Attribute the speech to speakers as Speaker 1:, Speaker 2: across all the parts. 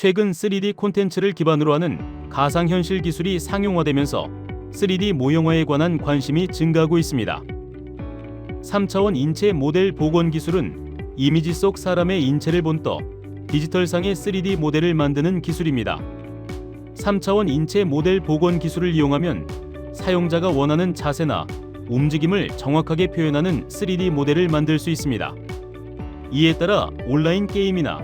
Speaker 1: 최근 3D 콘텐츠를 기반으로 하는 가상현실 기술이 상용화되면서 3D 모형화에 관한 관심이 증가하고 있습니다. 3차원 인체 모델 복원 기술은 이미지 속 사람의 인체를 본떠 디지털상의 3D 모델을 만드는 기술입니다. 3차원 인체 모델 복원 기술을 이용하면 사용자가 원하는 자세나 움직임을 정확하게 표현하는 3D 모델을 만들 수 있습니다. 이에 따라 온라인 게임이나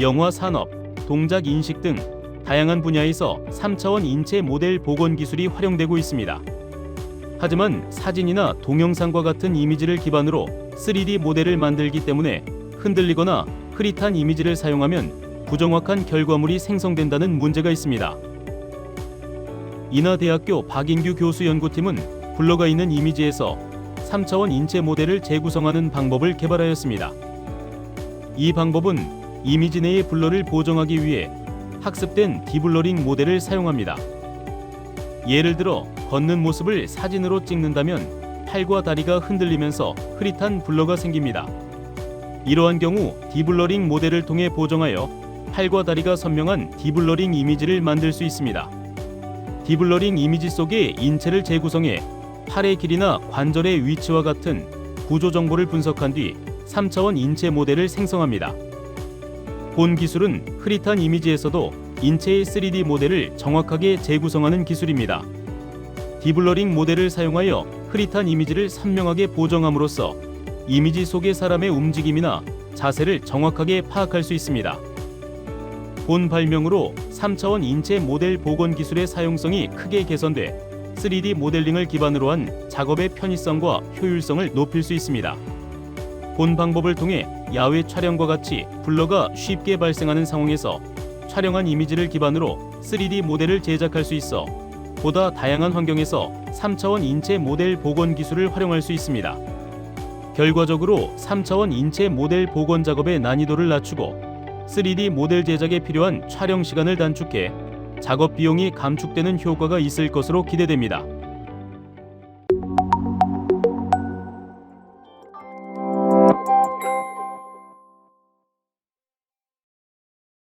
Speaker 1: 영화 산업, 동작 인식 등 다양한 분야에서 3차원 인체 모델 복원 기술이 활용되고 있습니다. 하지만 사진이나 동영상과 같은 이미지를 기반으로 3D 모델을 만들기 때문에 흔들리거나 흐릿한 이미지를 사용하면 부정확한 결과물이 생성된다는 문제가 있습니다. 인하대학교 박인규 교수 연구팀은 블러가 있는 이미지에서 3차원 인체 모델을 재구성하는 방법을 개발하였습니다. 이 방법은 이미지 내의 블러를 보정하기 위해 학습된 디블러링 모델을 사용합니다. 예를 들어 걷는 모습을 사진으로 찍는다면 팔과 다리가 흔들리면서 흐릿한 블러가 생깁니다. 이러한 경우 디블러링 모델을 통해 보정하여 팔과 다리가 선명한 디블러링 이미지를 만들 수 있습니다. 디블러링 이미지 속에 인체를 재구성해 팔의 길이나 관절의 위치와 같은 구조 정보를 분석한 뒤 3차원 인체 모델을 생성합니다. 본 기술은 흐릿한 이미지에서도 인체의 3D 모델을 정확하게 재구성하는 기술입니다. 디블러링 모델을 사용하여 흐릿한 이미지를 선명하게 보정함으로써 이미지 속의 사람의 움직임이나 자세를 정확하게 파악할 수 있습니다. 본 발명으로 3차원 인체 모델 복원 기술의 사용성이 크게 개선돼 3D 모델링을 기반으로 한 작업의 편의성과 효율성을 높일 수 있습니다. 본 방법을 통해 야외 촬영과 같이 블러가 쉽게 발생하는 상황에서 촬영한 이미지를 기반으로 3D 모델을 제작할 수 있어 보다 다양한 환경에서 3차원 인체 모델 복원 기술을 활용할 수 있습니다. 결과적으로 3차원 인체 모델 복원 작업의 난이도를 낮추고 3D 모델 제작에 필요한 촬영 시간을 단축해 작업 비용이 감축되는 효과가 있을 것으로 기대됩니다.